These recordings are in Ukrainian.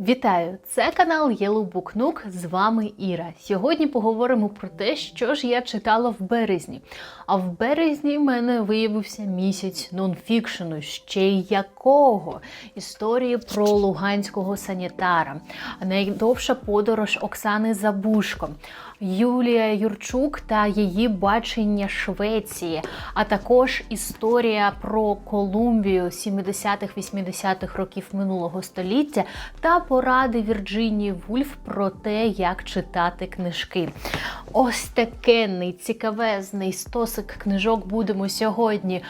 Вітаю! Це канал Yellow Book Nook, З вами Іра. Сьогодні поговоримо про те, що ж я читала в березні. А в березні в мене виявився місяць нонфікшену. Ще й якого? Історії про луганського санітара, найдовша подорож Оксани Забушко, Юлія Юрчук та її бачення Швеції, а також історія про Колумбію 70-х-80-х років минулого століття та поради Вірджинії Вульф про те, як читати книжки. Ось такенний цікавезний стосик книжок будемо сьогодні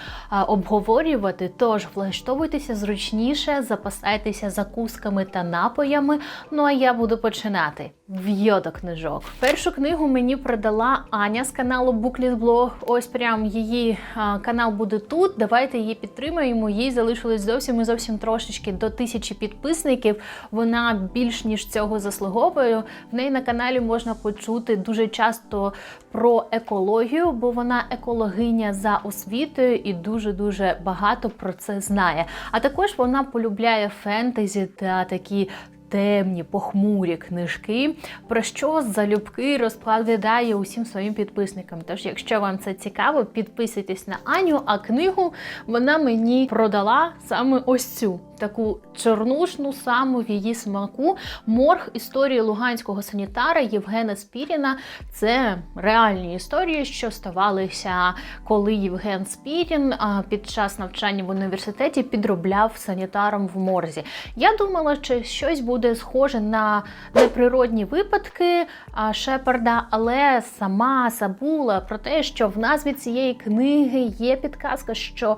обговорювати. Тож влаштовуйтеся зручніше, запасайтеся закусками та напоями. Ну а я буду починати. До книжок. Першу книгу мені продала Аня з каналу Blog. Ось прям її канал буде тут. Давайте її підтримаємо. Їй залишилось зовсім і зовсім трошечки до тисячі підписників. Вона більш ніж цього заслуговує. В неї на каналі можна почути дуже часто про екологію, бо вона екологиня за освітою і дуже дуже багато про це знає. А також вона полюбляє фентезі та такі. Темні, похмурі книжки, про що залюбки розповідає усім своїм підписникам. Тож, якщо вам це цікаво, підписуйтесь на Аню, а книгу вона мені продала саме ось цю таку чорнушну саму в її смаку. Морг історії луганського санітара Євгена Спіріна. Це реальні історії, що ставалися, коли Євген Спірін під час навчання в університеті підробляв санітаром в морзі. Я думала, що щось буде схоже на неприродні випадки Шепарда, але сама забула про те, що в назві цієї книги є підказка, що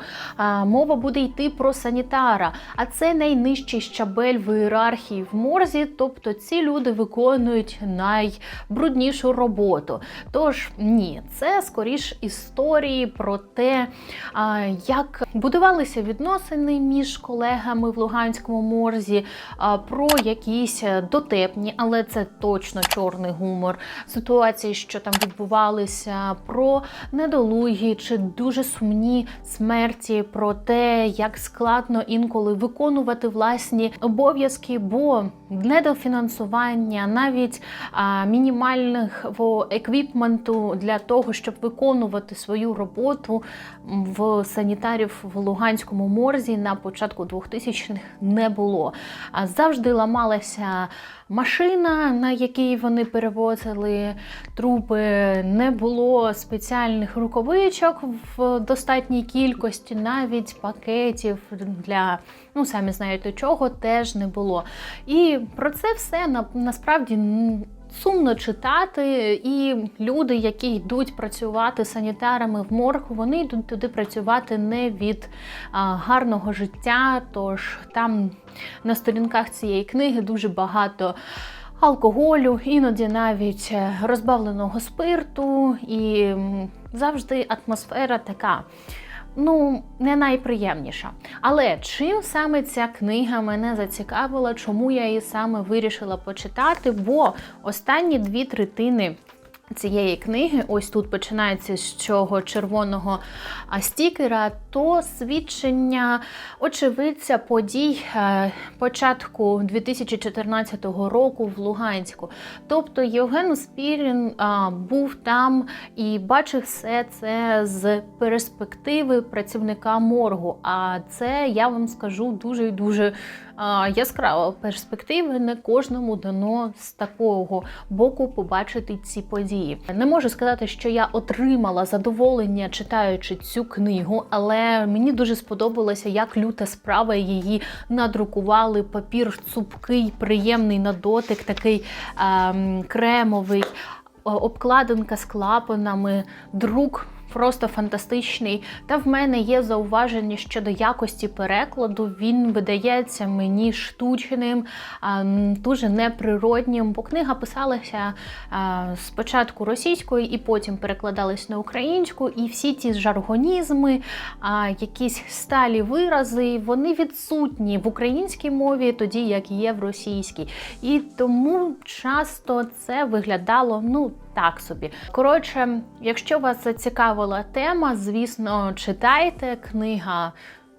мова буде йти про санітара. А це найнижчий щабель в ієрархії в морзі, тобто ці люди виконують найбруднішу роботу. Тож ні, це скоріш історії про те, як будувалися відносини між колегами в Луганському морзі, про якісь дотепні, але це точно чорний гумор. Ситуації, що там відбувалися, про недолугі чи дуже сумні смерті, про те, як складно інколи виконувати власні обов'язки, бо недофінансування, навіть а, мінімальних еквіпменту для того, щоб виконувати свою роботу в санітарів в Луганському морзі на початку 2000-х не було. А завжди ламалася машина, на якій вони перевозили трупи, не було спеціальних рукавичок в достатній кількості, навіть пакетів для, ну самі знаєте чого, теж не було. І про це все на, насправді. Сумно читати, і люди, які йдуть працювати санітарами в морг, вони йдуть туди працювати не від гарного життя. Тож там на сторінках цієї книги дуже багато алкоголю, іноді навіть розбавленого спирту, і завжди атмосфера така. Ну, не найприємніша. Але чим саме ця книга мене зацікавила, чому я її саме вирішила почитати? Бо останні дві третини цієї книги, ось тут починається з цього червоного стікера, то свідчення очевидця подій е, початку 2014 року в Луганську. Тобто Євген Спірін був там і бачив все це з перспективи працівника моргу. А це я вам скажу дуже і дуже яскрава перспектива. Не кожному дано з такого боку побачити ці події. Не можу сказати, що я отримала задоволення читаючи цю книгу, але мені дуже сподобалося, як люта справа її надрукували. Папір цупкий, приємний на дотик, такий ем, кремовий, обкладинка з клапанами, друк. Просто фантастичний. Та в мене є зауваження щодо якості перекладу. Він видається мені штучним, дуже неприроднім, бо книга писалася спочатку російською і потім перекладалась на українську. І всі ті жаргонізми, якісь сталі вирази, вони відсутні в українській мові, тоді як є в російській. І тому часто це виглядало, ну так собі. Коротше, якщо вас зацікавила тема, звісно, читайте книга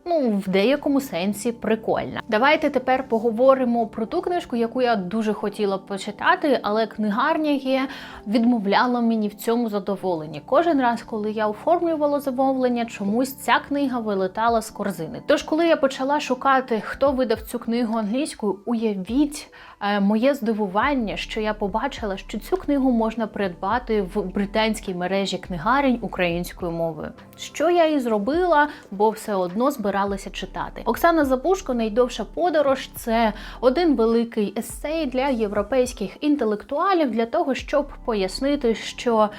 Ну, в деякому сенсі прикольна. Давайте тепер поговоримо про ту книжку, яку я дуже хотіла почитати, але книгарня є відмовляла мені в цьому задоволенні. Кожен раз, коли я оформлювала замовлення, чомусь ця книга вилетала з корзини. Тож, коли я почала шукати, хто видав цю книгу англійською, уявіть. Е, Моє здивування, що я побачила, що цю книгу можна придбати в британській мережі книгарень українською мовою. Що я і зробила, бо все одно збиралася читати. Оксана Забушко Найдовша подорож це один великий есей для європейських інтелектуалів для того, щоб пояснити, що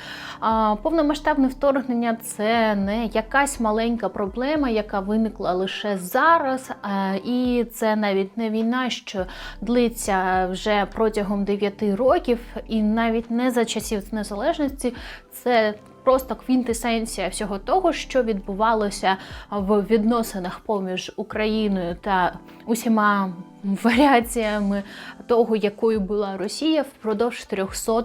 а, повномасштабне вторгнення це не якась маленька проблема, яка виникла лише зараз, а, і це навіть не війна, що длиться вже протягом 9 років, і навіть не за часів незалежності. Це Просто квінтесенція всього того, що відбувалося в відносинах поміж Україною та усіма варіаціями того, якою була Росія впродовж 300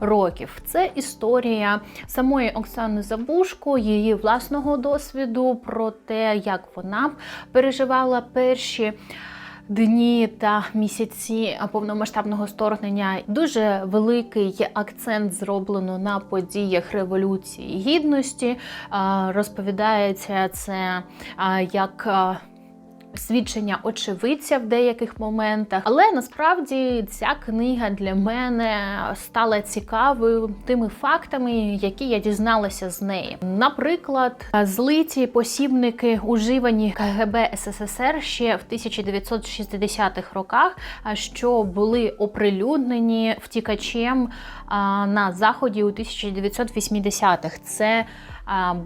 років. Це історія самої Оксани Забушко, її власного досвіду про те, як вона переживала перші дні та місяці повномасштабного вторгнення дуже великий акцент зроблено на подіях революції гідності. Розповідається це як. Свідчення очевидця в деяких моментах, але насправді ця книга для мене стала цікавою тими фактами, які я дізналася з неї. Наприклад, злиті посібники, уживані КГБ СССР ще в 1960-х роках, що були оприлюднені втікачем на заході у 1980-х. Це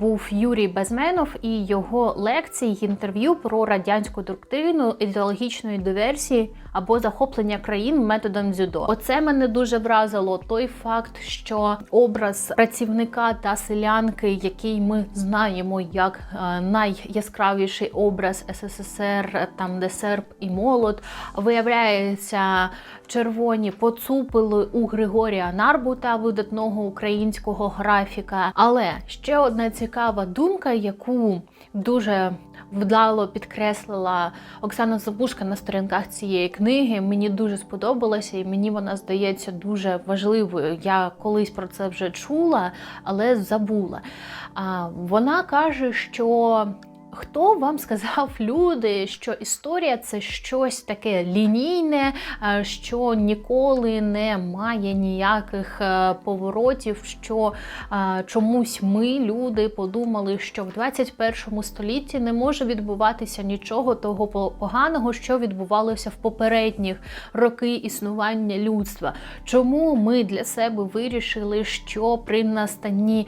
був Юрій Безменов і його лекції, інтерв'ю про радянську доктрину ідеологічної диверсії або захоплення країн методом дзюдо. Оце мене дуже вразило. Той факт, що образ працівника та селянки, який ми знаємо як е, найяскравіший образ СССР, там де серп і молот, виявляється червоні поцупили у Григорія Нарбута, видатного українського графіка. Але ще одна цікава думка, яку дуже вдало підкреслила Оксана Забушка на сторінках цієї книги. Мені дуже сподобалася, і мені вона здається дуже важливою. Я колись про це вже чула, але забула. Вона каже, що. Хто вам сказав, люди, що історія це щось таке лінійне, е, що ніколи не має ніяких е, поворотів, що е, чомусь ми, люди, подумали, що в 21 столітті не може відбуватися нічого того поганого, що відбувалося в попередніх роки існування людства. Чому ми для себе вирішили, що при настанні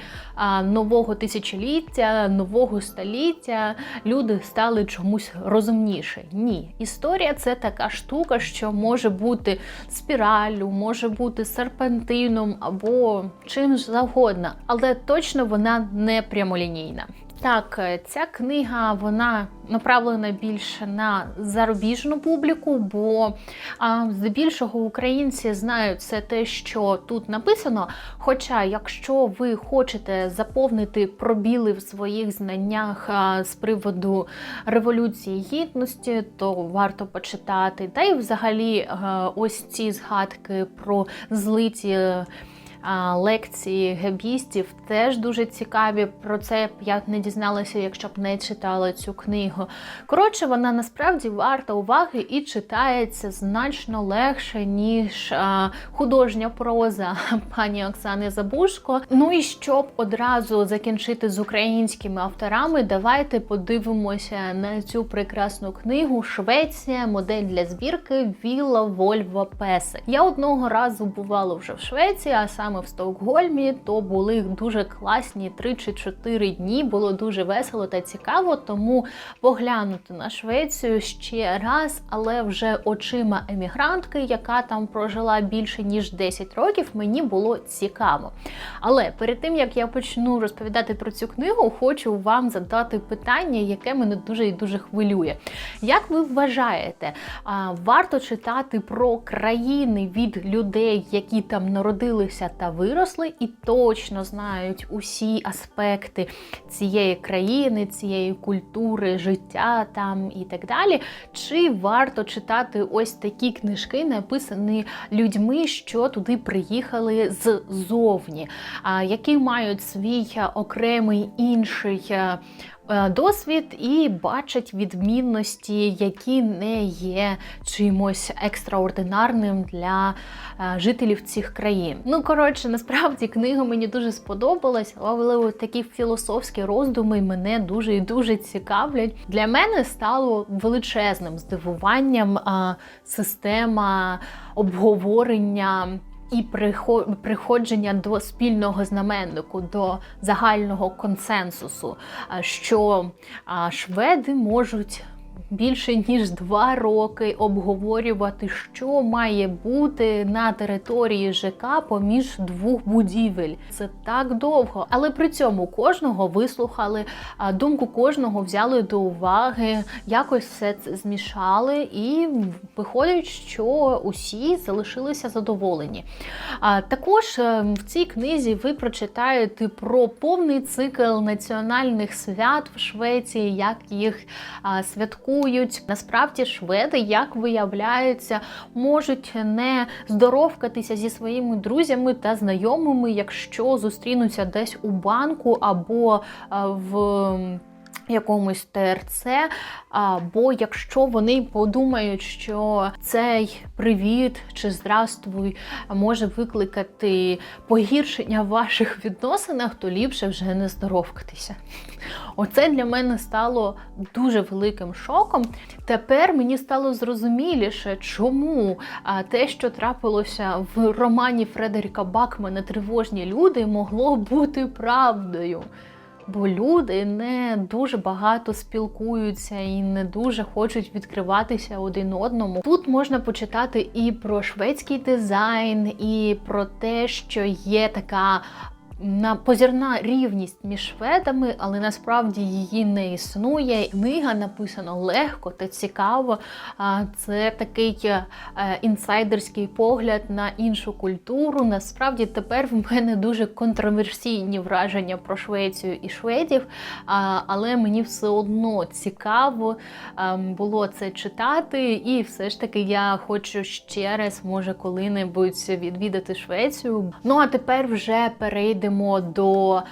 нового тисячоліття, нового століття люди стали чомусь розумніші. Ні, історія це така штука, що може бути спіраллю, може бути серпантином або чим завгодно, але точно вона не прямолінійна. Так, ця книга вона направлена більше на зарубіжну публіку, бо а, здебільшого українці знають все те, що тут написано. Хоча, якщо ви хочете заповнити пробіли в своїх знаннях а, з приводу революції гідності, то варто почитати. Та й взагалі а, ось ці згадки про злиті лекції гебістів теж дуже цікаві. Про це б я не дізналася, якщо б не читала цю книгу. Коротше, вона насправді варта уваги і читається значно легше, ніж художня проза пані Оксани Забушко. Ну і щоб одразу закінчити з українськими авторами, давайте подивимося на цю прекрасну книгу Швеція, модель для збірки Вілла Вольва Песик. Я одного разу бувала вже в Швеції, а саме в Стокгольмі, то були дуже класні 3 чи 4 дні. Було дуже весело та цікаво, тому поглянути на Швецію ще раз, але вже очима емігрантки, яка там прожила більше ніж 10 років, мені було цікаво. Але перед тим як я почну розповідати про цю книгу, хочу вам задати питання, яке мене дуже і дуже хвилює. Як ви вважаєте, варто читати про країни від людей, які там народилися та та виросли і точно знають усі аспекти цієї країни, цієї культури, життя там і так далі. Чи варто читати ось такі книжки, написані людьми, що туди приїхали ззовні, які мають свій окремий інший. Е, досвід і бачать відмінності, які не є чимось екстраординарним для е, жителів цих країн. Ну коротше, насправді книга мені дуже сподобалась, але такі філософські роздуми мене дуже і дуже цікавлять. Для мене стало величезним здивуванням система обговорення і приходження до спільного знаменнику, до загального консенсусу, що шведи можуть більше ніж два роки обговорювати, що має бути на території ЖК поміж двох будівель. Це так довго, але при цьому кожного вислухали, думку кожного взяли до уваги, якось все це змішали, і виходить, що усі залишилися задоволені. А також е, в цій книзі ви прочитаєте про повний цикл національних свят в Швеції, як їх святкують святкують. Насправді шведи, як виявляється, можуть не здоровкатися зі своїми друзями та знайомими, якщо зустрінуться десь у банку або в якомусь ТРЦ, або якщо вони подумають, що цей привіт чи здравствуй може викликати погіршення в ваших відносинах, то ліпше вже не здоровкатися. Оце для мене стало дуже великим шоком. Тепер мені стало зрозуміліше, чому те, що трапилося в романі Фредеріка Бакмана Тривожні люди, могло бути правдою. Бо люди не дуже багато спілкуються і не дуже хочуть відкриватися один одному. Тут можна почитати і про шведський дизайн, і про те, що є така на позірна рівність між шведами, але насправді її не існує. Книга написана легко та цікаво. Це такий е, інсайдерський погляд на іншу культуру. Насправді тепер в мене дуже контроверсійні враження про Швецію і шведів, але мені все одно цікаво було це читати, і все ж таки я хочу ще раз, може, коли-небудь відвідати Швецію. Ну а тепер вже перейдемо перейдемо до е,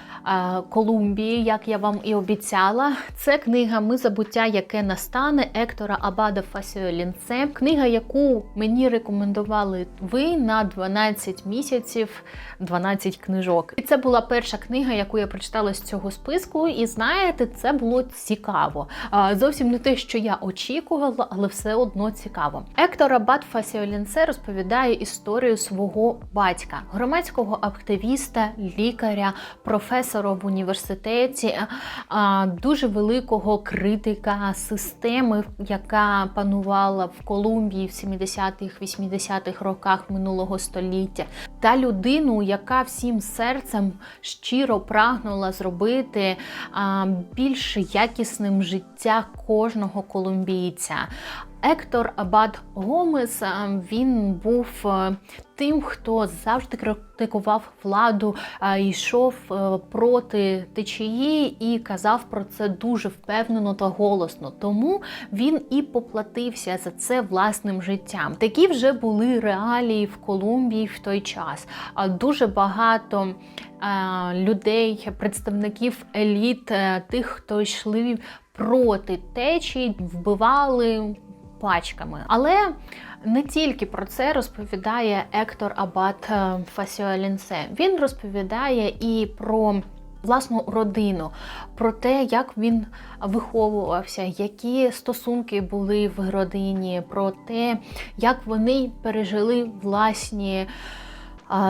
Колумбії, як я вам і обіцяла. Це книга Ми забуття, яке настане Ектора Абада Фасіолінце. Книга, яку мені рекомендували ви на 12 місяців, 12 книжок. І це була перша книга, яку я прочитала з цього списку. І знаєте, це було цікаво. Е, зовсім не те, що я очікувала, але все одно цікаво. Ектор Абад Фасіолінце розповідає історію свого батька, громадського активіста, лікаря, професора в університеті, дуже великого критика системи, яка панувала в Колумбії в 70-х, 80-х роках минулого століття, та людину, яка всім серцем щиро прагнула зробити більш якісним життя кожного колумбійця. Ектор Абад Гомес він був е, тим, хто завжди критикував владу, йшов е, проти течії і казав про це дуже впевнено та голосно. Тому він і поплатився за це власним життям. Такі вже були реалії в Колумбії в той час. Дуже багато людей, представників еліт, е, тих, хто йшли проти течії, вбивали пачками. Але не тільки про це розповідає Ектор Абат е, Фасіолінсе. Він розповідає і про власну родину, про те, як він виховувався, які стосунки були в родині, про те, як вони пережили власні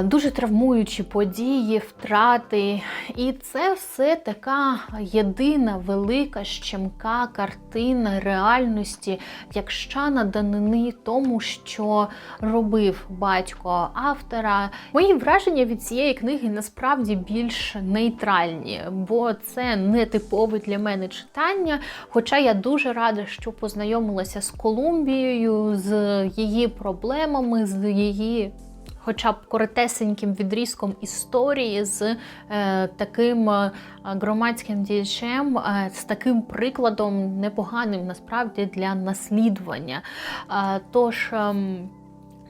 дуже травмуючі події, втрати. І це все така єдина велика щемка картина реальності, якщо наданини тому, що робив батько автора. Мої враження від цієї книги насправді більш нейтральні, бо це не типове для мене читання. Хоча я дуже рада, що познайомилася з Колумбією, з її проблемами, з її хоча б коротесеньким відрізком історії з е, таким е, громадським діячем, е, з таким прикладом непоганим насправді для наслідування. Е, тож е,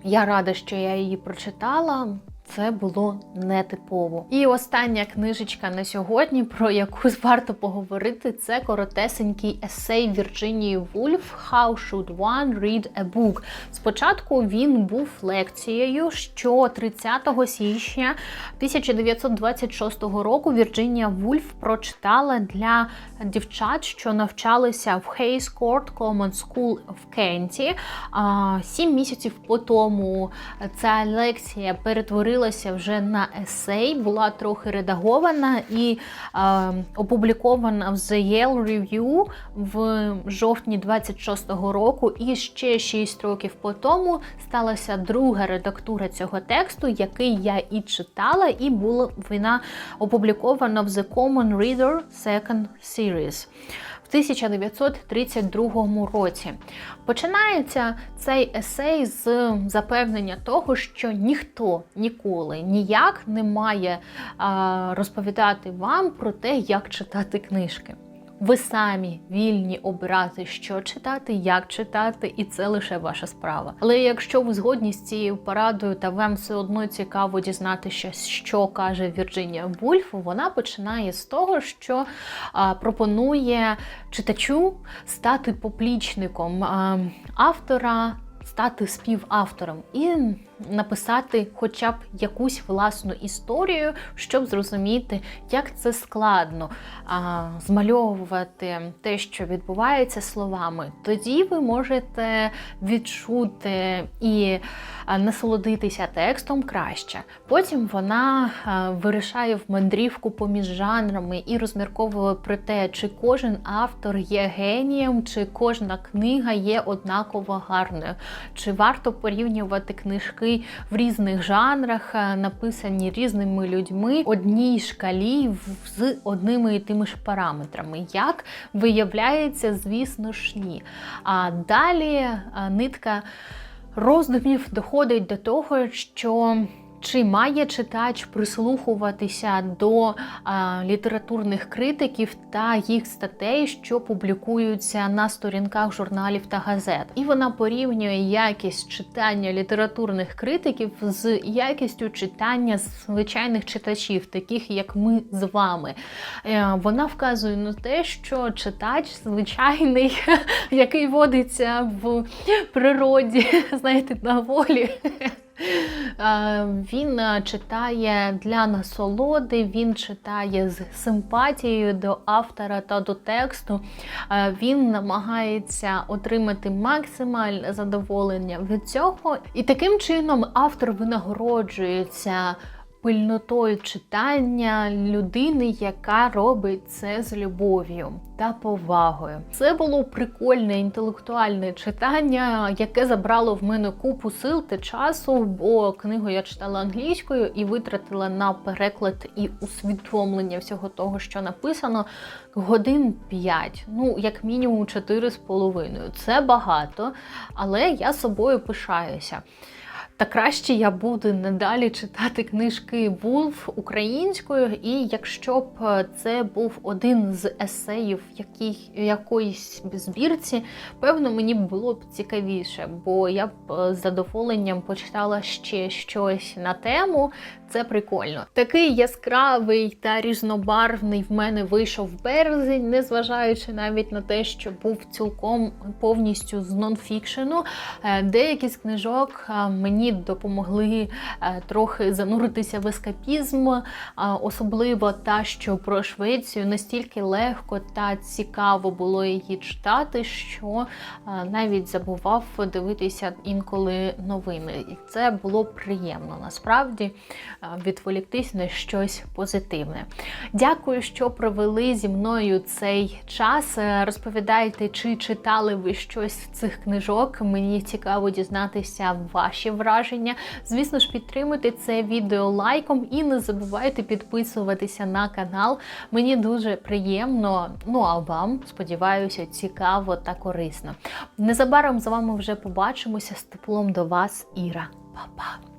я рада, що я її прочитала. Це було нетипово. І остання книжечка на сьогодні, про яку варто поговорити, це коротесенький есей Вірджинії Вульф How should one read a book. Спочатку він був лекцією, що 30 січня 1926 року Вірджинія Вульф прочитала для дівчат, що навчалися в Hayes Court Common School в Кенті. Сім місяців по тому ця лекція перетворилася вже на есей, була трохи редагована і а, опублікована в The Yale Review в жовтні 26-го року. І ще 6 років по тому сталася друга редактура цього тексту, який я і читала, і була вона опублікована в The Common Reader Second Series. В 1932 році починається цей есей з запевнення того, що ніхто ніколи ніяк не має розповідати вам про те, як читати книжки. Ви самі вільні обирати, що читати, як читати, і це лише ваша справа. Але якщо ви згодні з цією порадою та вам все одно цікаво дізнатися, що каже Вірджинія Вульф, вона починає з того, що а, пропонує читачу стати поплічником а, автора. Стати співавтором і написати хоча б якусь власну історію, щоб зрозуміти, як це складно а, змальовувати те, що відбувається словами. Тоді ви можете відчути і насолодитися текстом краще. Потім вона вирішає в мандрівку поміж жанрами і розмірковує про те, чи кожен автор є генієм, чи кожна книга є однаково гарною, чи варто порівнювати книжки в різних жанрах, е, написані різними людьми, одній шкалі з одними і тими ж параметрами. Як виявляється, звісно ж ні. А далі е, нитка роздумів доходить до того, що чи має читач прислухуватися до а, літературних критиків та їх статей, що публікуються на сторінках журналів та газет? І вона порівнює якість читання літературних критиків з якістю читання звичайних читачів, таких як ми з вами. Е, вона вказує на те, що читач звичайний, який водиться в природі, знаєте, на волі. Він читає для насолоди, він читає з симпатією до автора та до тексту. Він намагається отримати максимальне задоволення від цього. І таким чином автор винагороджується пильнотою читання людини, яка робить це з любов'ю та повагою. Це було прикольне інтелектуальне читання, яке забрало в мене купу сил та часу, бо книгу я читала англійською і витратила на переклад і усвідомлення всього того, що написано, годин 5, ну як мінімум 4,5. Це багато, але я собою пишаюся. Та краще я буду надалі читати книжки Вулф українською, і якщо б це був один з есеїв яких, якоїсь збірці, певно, мені було б цікавіше, бо я б з задоволенням почитала ще щось на тему. Це прикольно. Такий яскравий та різнобарвний в мене вийшов березень, незважаючи навіть на те, що був цілком повністю з нонфікшену. Е, деякі з книжок е, допомогли е, трохи зануритися в ескапізм, особливо та, що про Швецію настільки легко та цікаво було її читати, що навіть забував дивитися інколи новини. І це було приємно насправді відволіктись на щось позитивне. Дякую, що провели зі мною цей час. Розповідайте, чи читали ви щось з цих книжок. Мені цікаво дізнатися ваші враження. Звісно ж, підтримуйте це відео лайком і не забувайте підписуватися на канал. Мені дуже приємно, ну а вам, сподіваюся, цікаво та корисно. Незабаром з вами вже побачимося з теплом до вас, Іра. Па-па!